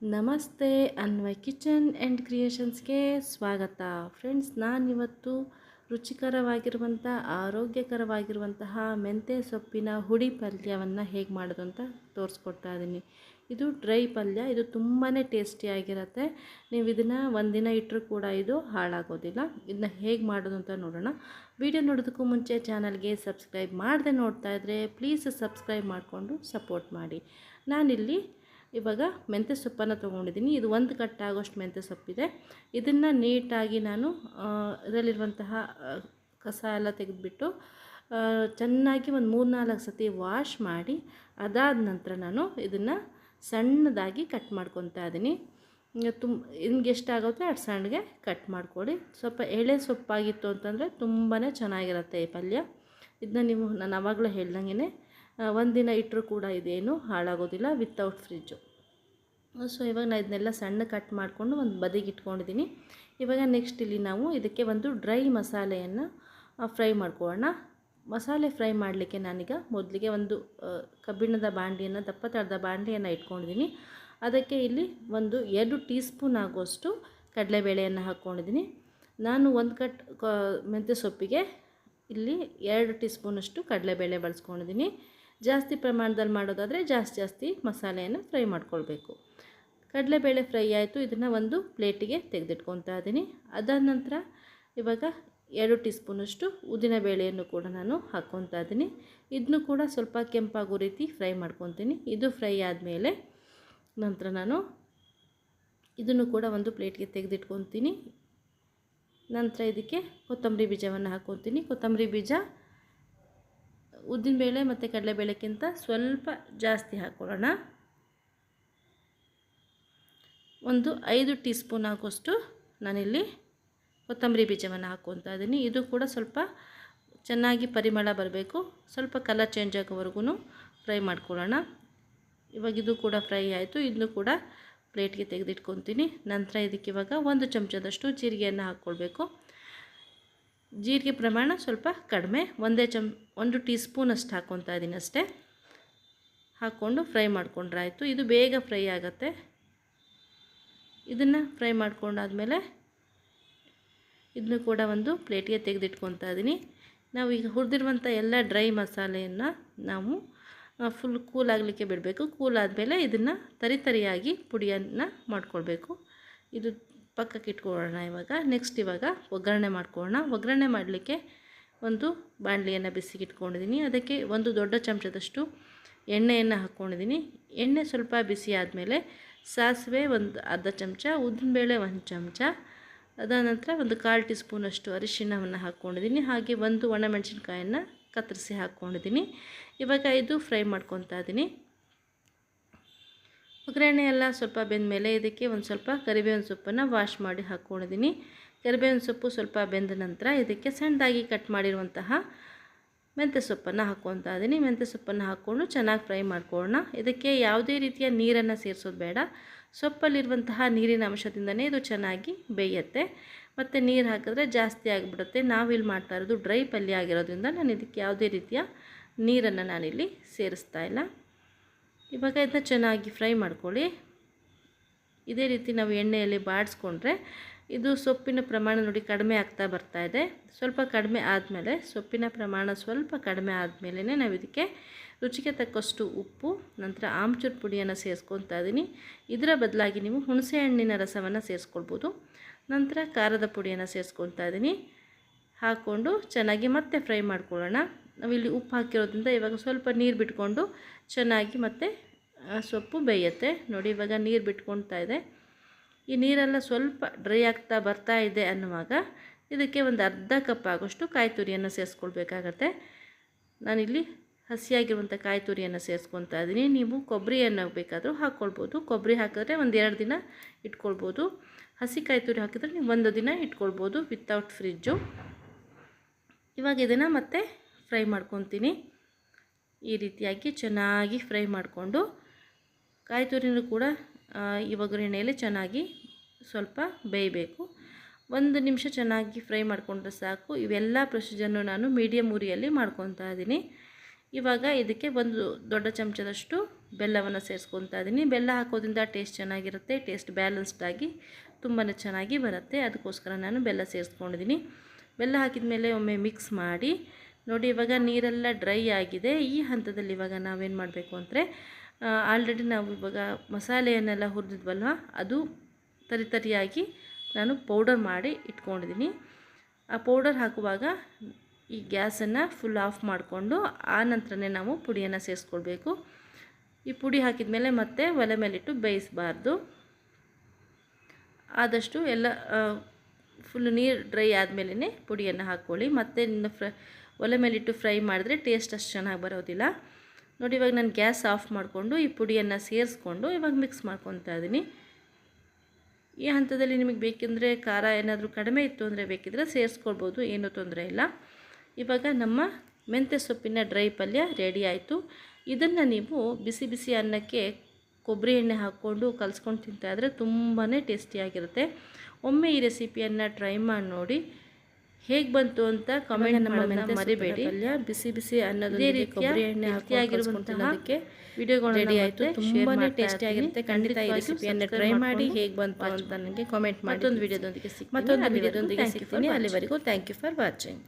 ನಮಸ್ತೆ Anvay kitchen and ಕ್ರಿಯೇಷನ್ಸ್ಗೆ ಸ್ವಾಗತ. Friends, ನಾನಿವತ್ತು ರುಚಿಕರವಾಗಿರುವಂಥ, ಆರೋಗ್ಯಕರವಾಗಿರುವಂತಹ ಮೆಂತ್ಯ ಸೊಪ್ಪಿನ ಹುಡಿ ಪಲ್ಯವನ್ನು ಹೇಗೆ ಮಾಡೋದು ಅಂತ ತೋರಿಸ್ಕೊಡ್ತಾ ಇದ್ದೀನಿ. ಇದು ಡ್ರೈ ಪಲ್ಯ, ಇದು ತುಂಬಾ ಟೇಸ್ಟಿಯಾಗಿರುತ್ತೆ ನೀವು ಇದನ್ನು ಒಂದಿನ ಇಟ್ಟರೂ ಕೂಡ ಇದು ಹಾಳಾಗೋದಿಲ್ಲ. ಇದನ್ನ ಹೇಗೆ ಮಾಡೋದು ಅಂತ ನೋಡೋಣ. ವಿಡಿಯೋ ನೋಡೋದಕ್ಕೂ ಮುಂಚೆ ಚಾನಲ್ಗೆ ಸಬ್ಸ್ಕ್ರೈಬ್ ಮಾಡದೆ ನೋಡ್ತಾ ಇದ್ದರೆ ಪ್ಲೀಸ್ ಸಬ್ಸ್ಕ್ರೈಬ್ ಮಾಡಿಕೊಂಡು ಸಪೋರ್ಟ್ ಮಾಡಿ. ನಾನಿಲ್ಲಿ ಇವಾಗ ಮೆಂತ್ಯ ಸೊಪ್ಪನ್ನು ತೊಗೊಂಡಿದ್ದೀನಿ. ಇದು ಒಂದು ಕಟ್ಟಾಗೋಷ್ಟು ಮೆಂತ್ಯ ಸೊಪ್ಪಿದೆ. ಇದನ್ನು ನೀಟಾಗಿ ನಾನು ಇದರಲ್ಲಿರುವಂತಹ ಕಸ ಎಲ್ಲ ತೆಗೆದುಬಿಟ್ಟು ಚೆನ್ನಾಗಿ ಒಂದು ಮೂರು ನಾಲ್ಕು ಸತಿ ವಾಶ್ ಮಾಡಿ, ಅದಾದ ನಂತರ ನಾನು ಇದನ್ನು ಸಣ್ಣದಾಗಿ ಕಟ್ ಮಾಡ್ಕೊತಾ ಇದ್ದೀನಿ ತುಂಬ ನಿಮ್ಗೆ ಎಷ್ಟಾಗುತ್ತೆ ಅಷ್ಟು ಸಣ್ಣಗೆ ಕಟ್ ಮಾಡ್ಕೊಳ್ಳಿ. ಸ್ವಲ್ಪ ಎಳೆ ಸೊಪ್ಪಾಗಿತ್ತು ಅಂತಂದರೆ ತುಂಬಾ ಚೆನ್ನಾಗಿರುತ್ತೆ ಈ ಪಲ್ಯ. ಇದನ್ನ ನೀವು, ನಾನು ಆವಾಗಲೇ ಹೇಳ್ದಂಗೆ ಒಂದಿನ ಇಟ್ಟರೂ ಕೂಡ ಇದೇನು ಹಾಳಾಗೋದಿಲ್ಲ ವಿತೌಟ್ ಫ್ರಿಜ್ಜು ಸೊ ಇವಾಗ ನಾನು ಇದನ್ನೆಲ್ಲ ಸಣ್ಣ ಕಟ್ ಮಾಡಿಕೊಂಡು ಒಂದು ಬದಿಗೆ ಇಟ್ಕೊಂಡಿದ್ದೀನಿ ಇವಾಗ ನೆಕ್ಸ್ಟ್ ಇಲ್ಲಿ ನಾವು ಇದಕ್ಕೆ ಒಂದು ಡ್ರೈ ಮಸಾಲೆಯನ್ನು ಫ್ರೈ ಮಾಡ್ಕೊಳ್ಳೋಣ ಮಸಾಲೆ ಫ್ರೈ ಮಾಡಲಿಕ್ಕೆ ನಾನೀಗ ಮೊದಲಿಗೆ ಒಂದು ಕಬ್ಬಿಣದ ಬಾಂಡಿಯನ್ನು, ದಪ್ಪ ತಡೆದ ಬಾಂಡಿಯನ್ನು ಇಟ್ಕೊಂಡಿದ್ದೀನಿ ಅದಕ್ಕೆ ಇಲ್ಲಿ ಒಂದು ಎರಡು ಟೀ ಸ್ಪೂನ್ ಆಗುವಷ್ಟು ಕಡಲೆಬೇಳೆಯನ್ನು ಹಾಕ್ಕೊಂಡಿದ್ದೀನಿ ನಾನು ಒಂದು ಕಟ್ ಮೆಂತ್ಯ ಸೊಪ್ಪಿಗೆ ಇಲ್ಲಿ ಎರಡು ಟೀ ಸ್ಪೂನಷ್ಟು ಕಡಲೆಬೇಳೆ ಬಳಸ್ಕೊಂಡಿದ್ದೀನಿ ಜಾಸ್ತಿ ಪ್ರಮಾಣದಲ್ಲಿ ಮಾಡೋದಾದರೆ ಜಾಸ್ತಿ ಜಾಸ್ತಿ ಮಸಾಲೆಯನ್ನು ಫ್ರೈ ಮಾಡ್ಕೊಳ್ಬೇಕು. ಕಡಲೆಬೇಳೆ ಫ್ರೈ ಆಯಿತು, ಇದನ್ನು ಒಂದು ಪ್ಲೇಟಿಗೆ ತೆಗೆದಿಟ್ಕೊತಾ ಇದ್ದೀನಿ. ಅದಾದ ನಂತರ ಇವಾಗ ಎರಡು ಟೀ ಸ್ಪೂನಷ್ಟು ಉದ್ದಿನ ಬೇಳೆಯನ್ನು ಕೂಡ ನಾನು ಹಾಕ್ಕೊತಾ ಇದ್ದೀನಿ. ಇದನ್ನು ಕೂಡ ಸ್ವಲ್ಪ ಕೆಂಪಾಗೋ ರೀತಿ ಫ್ರೈ ಮಾಡ್ಕೊತೀನಿ ಇದು ಫ್ರೈ ಆದಮೇಲೆ ನಂತರ ನಾನು ಇದನ್ನು ಕೂಡ ಒಂದು ಪ್ಲೇಟ್ಗೆ ತೆಗೆದಿಟ್ಕೊತೀನಿ ನಂತರ ಇದಕ್ಕೆ ಕೊತ್ತಂಬರಿ ಬೀಜವನ್ನು ಹಾಕ್ಕೊತೀನಿ ಕೊತ್ತಂಬರಿ ಬೀಜ ಉದ್ದಿನಬೇಳೆ ಮತ್ತು ಕಡಲೆಬೇಳೆಕ್ಕಿಂತ ಸ್ವಲ್ಪ ಜಾಸ್ತಿ ಹಾಕ್ಕೊಳ್ಳೋಣ ಒಂದು ಐದು ಟೀ ಸ್ಪೂನ್ ಹಾಕೋಷ್ಟು ನಾನಿಲ್ಲಿ ಕೊತ್ತಂಬರಿ ಬೀಜವನ್ನು ಹಾಕ್ಕೊತಾ ಇದ್ದೀನಿ. ಇದು ಕೂಡ ಸ್ವಲ್ಪ ಚೆನ್ನಾಗಿ ಪರಿಮಳ ಬರಬೇಕು. ಸ್ವಲ್ಪ ಕಲರ್ ಚೇಂಜ್ ಆಗೋವರೆಗೂ ಫ್ರೈ ಮಾಡ್ಕೊಳ್ಳೋಣ. ಇವಾಗ ಇದು ಕೂಡ ಫ್ರೈ ಆಯಿತು. ಇದನ್ನು ಕೂಡ ಪ್ಲೇಟ್ಗೆ ತೆಗೆದಿಟ್ಕೊತೀನಿ. ನಂತರ ಇದಕ್ಕೆ ಇವಾಗ ಒಂದು ಚಮಚದಷ್ಟು ಜೀರಿಗೆಯನ್ನು ಹಾಕ್ಕೊಳ್ಬೇಕು. ಜೀರಿಗೆ ಪ್ರಮಾಣ ಸ್ವಲ್ಪ ಕಡಿಮೆ, ಒಂದೇ ಚಮ್, ಒಂದು ಟೀ ಸ್ಪೂನಷ್ಟು ಹಾಕ್ಕೊತಾ ಇದ್ದೀನಿ ಅಷ್ಟೇ. ಹಾಕ್ಕೊಂಡು ಫ್ರೈ ಮಾಡ್ಕೊಂಡ್ರೆ ಆಯಿತು. ಇದು ಬೇಗ ಫ್ರೈ ಆಗುತ್ತೆ. ಇದನ್ನು ಫ್ರೈ ಮಾಡ್ಕೊಂಡಾದಮೇಲೆ ಇದನ್ನು ಕೂಡ ಒಂದು ಪ್ಲೇಟಿಗೆ ತೆಗೆದಿಟ್ಕೊತಾ ಇದ್ದೀನಿ ನಾವು ಈಗ ಹುರಿದಿರುವಂಥ ಎಲ್ಲ ಡ್ರೈ ಮಸಾಲೆಯನ್ನು ನಾವು ಫುಲ್ ಕೂಲ್ ಆಗಲಿಕ್ಕೆ ಬಿಡಬೇಕು. ಕೂಲ್ ಆದಮೇಲೆ ಇದನ್ನು ತರಿತರಿಯಾಗಿ ಪುಡಿಯನ್ನು ಮಾಡ್ಕೊಳ್ಬೇಕು. ಇದು ಪಕ್ಕಕ್ಕೆ ಇಟ್ಕೊಳ್ಳೋಣ ಇವಾಗ. ನೆಕ್ಸ್ಟ್ ಇವಾಗ ಒಗ್ಗರಣೆ ಮಾಡ್ಕೊಳ್ಳೋಣ. ಒಗ್ಗರಣೆ ಮಾಡಲಿಕ್ಕೆ ಒಂದು ಬಾಣಲಿಯನ್ನು ಬಿಸಿಗೆ ಇಟ್ಕೊಂಡಿದ್ದೀನಿ. ಅದಕ್ಕೆ ಒಂದು ದೊಡ್ಡ ಚಮಚದಷ್ಟು ಎಣ್ಣೆಯನ್ನು ಹಾಕ್ಕೊಂಡಿದ್ದೀನಿ. ಎಣ್ಣೆ ಸ್ವಲ್ಪ ಬಿಸಿ ಆದಮೇಲೆ ಸಾಸಿವೆ ಒಂದು ಅರ್ಧ ಚಮಚ ಉದ್ದಿನಬೇಳೆ ಒಂದು ಚಮಚ, ಅದಾದ ನಂತರ ಒಂದು ಕಾಲು ಟೀ ಸ್ಪೂನಷ್ಟು ಅರಿಶಿಣವನ್ನು ಹಾಕ್ಕೊಂಡಿದ್ದೀನಿ. ಹಾಗೆ ಒಂದು ಒಣಮೆಣಸಿನ್ಕಾಯನ್ನು ಕತ್ತರಿಸಿ ಹಾಕ್ಕೊಂಡಿದ್ದೀನಿ. ಇವಾಗ ಇದು ಫ್ರೈ ಮಾಡ್ಕೊತಾ ಇದ್ದೀನಿ. ಒಗ್ಗರಣೆ ಎಲ್ಲ ಸ್ವಲ್ಪ ಬೆಂದ ಮೇಲೆ ಇದಕ್ಕೆ ಒಂದು ಸ್ವಲ್ಪ ಕರಿಬೇವಿನ ಸೊಪ್ಪನ್ನು ವಾಶ್ ಮಾಡಿ ಹಾಕ್ಕೊಂಡಿದ್ದೀನಿ. ಕರಿಬೇವಿನ ಸೊಪ್ಪು ಸ್ವಲ್ಪ ಬೆಂದ ನಂತರ ಇದಕ್ಕೆ ಸಣ್ಣದಾಗಿ ಕಟ್ ಮಾಡಿರುವಂತಹ ಮೆಂತ್ಯ ಸೊಪ್ಪನ್ನು ಹಾಕ್ಕೊತಾ ಇದ್ದೀನಿ ಮೆಂತ್ಯ ಸೊಪ್ಪನ್ನು ಹಾಕ್ಕೊಂಡು ಚೆನ್ನಾಗಿ ಫ್ರೈ ಮಾಡ್ಕೊಳ್ಳೋಣ. ಇದಕ್ಕೆ ಯಾವುದೇ ರೀತಿಯ ನೀರನ್ನು ಸೇರಿಸೋದು ಬೇಡ. ಸೊಪ್ಪಲ್ಲಿರುವಂತಹ ನೀರಿನ ಅಂಶದಿಂದನೇ ಇದು ಚೆನ್ನಾಗಿ ಬೇಯುತ್ತೆ. ಮತ್ತು ನೀರು ಹಾಕಿದ್ರೆ ಜಾಸ್ತಿ ಆಗಿಬಿಡುತ್ತೆ. ನಾವಿಲ್ಲಿ ಮಾಡ್ತಾ ಇರೋದು ಡ್ರೈ ಪಲ್ಯ ಆಗಿರೋದ್ರಿಂದ ನಾನು ಇದಕ್ಕೆ ಯಾವುದೇ ರೀತಿಯ ನೀರನ್ನು ನಾನಿಲ್ಲಿ ಸೇರಿಸ್ತಾ ಇಲ್ಲ. ಇವಾಗ ಇದನ್ನ ಚೆನ್ನಾಗಿ ಫ್ರೈ ಮಾಡ್ಕೊಳ್ಳಿ. ಇದೇ ರೀತಿ ನಾವು ಎಣ್ಣೆಯಲ್ಲಿ ಬಾಡಿಸ್ಕೊಂಡ್ರೆ ಇದು ಸೊಪ್ಪಿನ ಪ್ರಮಾಣ ನೋಡಿ ಕಡಿಮೆ ಆಗ್ತಾ ಬರ್ತಾ ಇದೆ. ಸ್ವಲ್ಪ ಕಡಿಮೆ ಆದಮೇಲೆ ಸೊಪ್ಪಿನ ಪ್ರಮಾಣ ಸ್ವಲ್ಪ ಕಡಿಮೆ ಆದಮೇಲೆ ನಾವು ಇದಕ್ಕೆ ರುಚಿಗೆ ತಕ್ಕಷ್ಟು ಉಪ್ಪು, ನಂತರ ಆಮ್ಚೂರ್ ಪುಡಿಯನ್ನು ಸೇರಿಸ್ಕೊತಾ ಇದ್ದೀನಿ ಇದರ ಬದಲಾಗಿ ನೀವು ಹುಣಸೆ ಹಣ್ಣಿನ ರಸವನ್ನು ಸೇರಿಸ್ಕೊಳ್ಬೋದು. ನಂತರ ಖಾರದ ಪುಡಿಯನ್ನು ಸೇರಿಸ್ಕೊತಾ ಇದ್ದೀನಿ ಹಾಕ್ಕೊಂಡು ಚೆನ್ನಾಗಿ ಮತ್ತೆ ಫ್ರೈ ಮಾಡ್ಕೊಳ್ಳೋಣ. ನಾವಿಲ್ಲಿ ಉಪ್ಪು ಹಾಕಿರೋದ್ರಿಂದ ಇವಾಗ ಸ್ವಲ್ಪ ನೀರು ಬಿಟ್ಕೊಂಡು ಚೆನ್ನಾಗಿ ಮತ್ತೆ ಸೊಪ್ಪು ಬೇಯುತ್ತೆ. ನೋಡಿ, ಇವಾಗ ನೀರು ಬಿಟ್ಕೊಳ್ತಾ ಇದೆ. ಈ ನೀರೆಲ್ಲ ಸ್ವಲ್ಪ ಡ್ರೈ ಆಗ್ತಾ ಬರ್ತಾ ಇದೆ ಅನ್ನುವಾಗ ಇದಕ್ಕೆ ಒಂದು ಅರ್ಧ ಕಪ್ ಆಗೋಷ್ಟು ಕಾಯಿ ತುರಿಯನ್ನು ಸೇರಿಸ್ಕೊಳ್ಬೇಕಾಗತ್ತೆ. ನಾನಿಲ್ಲಿ ಹಸಿಯಾಗಿರುವಂಥ ಕಾಯಿ ತುರಿಯನ್ನು ಸೇರಿಸ್ಕೊತಾ ಇದ್ದೀನಿ. ನೀವು ಕೊಬ್ಬರಿಯನ್ನು ಬೇಕಾದರೂ ಹಾಕ್ಕೊಳ್ಬೋದು. ಕೊಬ್ಬರಿ ಹಾಕಿದ್ರೆ ಒಂದು ಎರಡು ದಿನ ಇಟ್ಕೊಳ್ಬೋದು. ಹಸಿ ಕಾಯಿ ತುರಿ ಹಾಕಿದ್ರೆ ನೀವು ಒಂದು ದಿನ ಇಟ್ಕೊಳ್ಬೋದು ವಿತೌಟ್ ಫ್ರಿಜ್ಜು. ಇವಾಗ ಇದನ್ನು ಮತ್ತೆ ಫ್ರೈ ಮಾಡ್ಕೊತೀನಿ. ಈ ರೀತಿಯಾಗಿ ಚೆನ್ನಾಗಿ ಫ್ರೈ ಮಾಡಿಕೊಂಡು ಕಾಯಿ ತುರಿನೂ ಕೂಡ ಈ ಒಗ್ಗರಣೆಯಲ್ಲಿ ಚೆನ್ನಾಗಿ ಸ್ವಲ್ಪ ಬೇಯಬೇಕು. ಒಂದು ನಿಮಿಷ ಚೆನ್ನಾಗಿ ಫ್ರೈ ಮಾಡಿಕೊಂಡ್ರೆ ಸಾಕು. ಇವೆಲ್ಲ ಪ್ರೊಸೀಜರ್ನು ನಾನು ಮೀಡಿಯಮ್ ಉರಿಯಲ್ಲಿ ಮಾಡ್ಕೊತಾ ಇದ್ದೀನಿ. ಇವಾಗ ಇದಕ್ಕೆ ಒಂದು ದೊಡ್ಡ ಚಮಚದಷ್ಟು ಬೆಲ್ಲವನ್ನು ಸೇರಿಸ್ಕೊತಾ ಇದ್ದೀನಿ. ಬೆಲ್ಲ ಹಾಕೋದ್ರಿಂದ ಟೇಸ್ಟ್ ಚೆನ್ನಾಗಿರುತ್ತೆ. ಟೇಸ್ಟ್ ಬ್ಯಾಲೆನ್ಸ್ಡ್ ಆಗಿ ತುಂಬಾ ಚೆನ್ನಾಗಿ ಬರುತ್ತೆ. ಅದಕ್ಕೋಸ್ಕರ ನಾನು ಬೆಲ್ಲ ಸೇರಿಸ್ಕೊಂಡಿದ್ದೀನಿ. ಬೆಲ್ಲ ಹಾಕಿದ ಮೇಲೆ ಒಮ್ಮೆ ಮಿಕ್ಸ್ ಮಾಡಿ ನೋಡಿ, ಇವಾಗ ನೀರೆಲ್ಲ ಡ್ರೈ ಆಗಿದೆ. ಈ ಹಂತದಲ್ಲಿ ಇವಾಗ ನಾವೇನು ಮಾಡಬೇಕು ಅಂದರೆ ಆಲ್ರೆಡಿ ನಾವು ಇವಾಗ ಮಸಾಲೆಯನ್ನೆಲ್ಲ ಹುರಿದಿದ್ವಲ್ವ, ಅದು ತರಿ ತರಿಯಾಗಿ ನಾನು ಪೌಡರ್ ಮಾಡಿ ಇಟ್ಕೊಂಡಿದ್ದೀನಿ. ಆ ಪೌಡರ್ ಹಾಕುವಾಗ ಈ ಗ್ಯಾಸನ್ನು ಫುಲ್ ಆಫ್ ಮಾಡಿಕೊಂಡು ಆ ನಂತರನೇ ನಾವು ಪುಡಿಯನ್ನು ಸೇರಿಸ್ಕೊಳ್ಬೇಕು. ಈ ಪುಡಿ ಹಾಕಿದ ಮೇಲೆ ಮತ್ತೆ ಒಲೆ ಮೇಲಿಟ್ಟು ಬೇಯಿಸಬಾರ್ದು. ಆದಷ್ಟು ಎಲ್ಲ ಫುಲ್ ನೀರು ಡ್ರೈ ಆದಮೇಲೆ ಪುಡಿಯನ್ನು ಹಾಕ್ಕೊಳ್ಳಿ ಮತ್ತೆ ಫ್ರ ಒಲೆ ಮೇಲಿಟ್ಟು ಫ್ರೈ ಮಾಡಿದ್ರೆ ಟೇಸ್ಟ್ ಅಷ್ಟು ಚೆನ್ನಾಗಿ ಬರೋದಿಲ್ಲ. ನೋಡಿ, ಇವಾಗ ನಾನು ಗ್ಯಾಸ್ ಆಫ್ ಮಾಡಿಕೊಂಡು ಈ ಪುಡಿಯನ್ನು ಸೇರಿಸ್ಕೊಂಡು ಇವಾಗ ಮಿಕ್ಸ್ ಮಾಡ್ಕೊತಾ ಇದ್ದೀನಿ ಈ ಹಂತದಲ್ಲಿ ನಿಮಗೆ ಬೇಕೆಂದರೆ ಖಾರ ಏನಾದರೂ ಕಡಿಮೆ ಇತ್ತು ಅಂದರೆ ಬೇಕಿದ್ರೆ ಸೇರಿಸ್ಕೊಳ್ಬೋದು, ಏನೂ ತೊಂದರೆ ಇಲ್ಲ. ಇವಾಗ ನಮ್ಮ ಮೆಂತ್ಯ ಸೊಪ್ಪಿನ ಡ್ರೈ ಪಲ್ಯ ರೆಡಿ ಆಯಿತು. ಇದನ್ನು ನೀವು ಬಿಸಿ ಬಿಸಿ ಅನ್ನಕ್ಕೆ ಕೊಬ್ಬರಿ ಎಣ್ಣೆ ಹಾಕ್ಕೊಂಡು ಕಲಿಸ್ಕೊಂಡು ತಿಂತಾಯಿದ್ರೆ ತುಂಬಾ ಟೇಸ್ಟಿಯಾಗಿರುತ್ತೆ ಒಮ್ಮೆ ಈ ರೆಸಿಪಿಯನ್ನು ಟ್ರೈ ಮಾಡಿ ನೋಡಿ ಹೇಗೆ ಬಂತು ಅಂತ ಕಮೆಂಟ್ ಮಾಡೋದನ್ನ ಮರಿಬೇಡಿ. ಬಿಸಿ ಬಿಸಿ ಅನ್ನೋದು ಕೊಬ್ಬರಿ ಎಣ್ಣೆ ಹೆಲ್ತಿಯಾಗಿರುವಂತಹ ವಿಡಿಯೋಗಳು ರೆಡಿ ಆಯಿತು. ತುಂಬಾ ಟೇಸ್ಟಿ ಆಗಿರುತ್ತೆ. ಖಂಡಿತ ಈ ರೆಸಿಪಿಯನ್ನು ಟ್ರೈ ಮಾಡಿ ಹೇಗೆ ಬಂತು ಅಂತ ನನಗೆ ಕಾಮೆಂಟ್ ಮಾಡಿ ಮತ್ತೊಂದು ವಿಡಿಯೋದೊಂದಿಗೆ ಸಿಕ್ಕಿ ಮತ್ತೊಂದು ವಿಡಿಯೋದೊಂದಿಗೆ ಸಿಗ್ತೀನಿ. ಅಲ್ಲಿವರೆಗೂ ಥ್ಯಾಂಕ್ ಯು ಫಾರ್ ವಾಚಿಂಗ್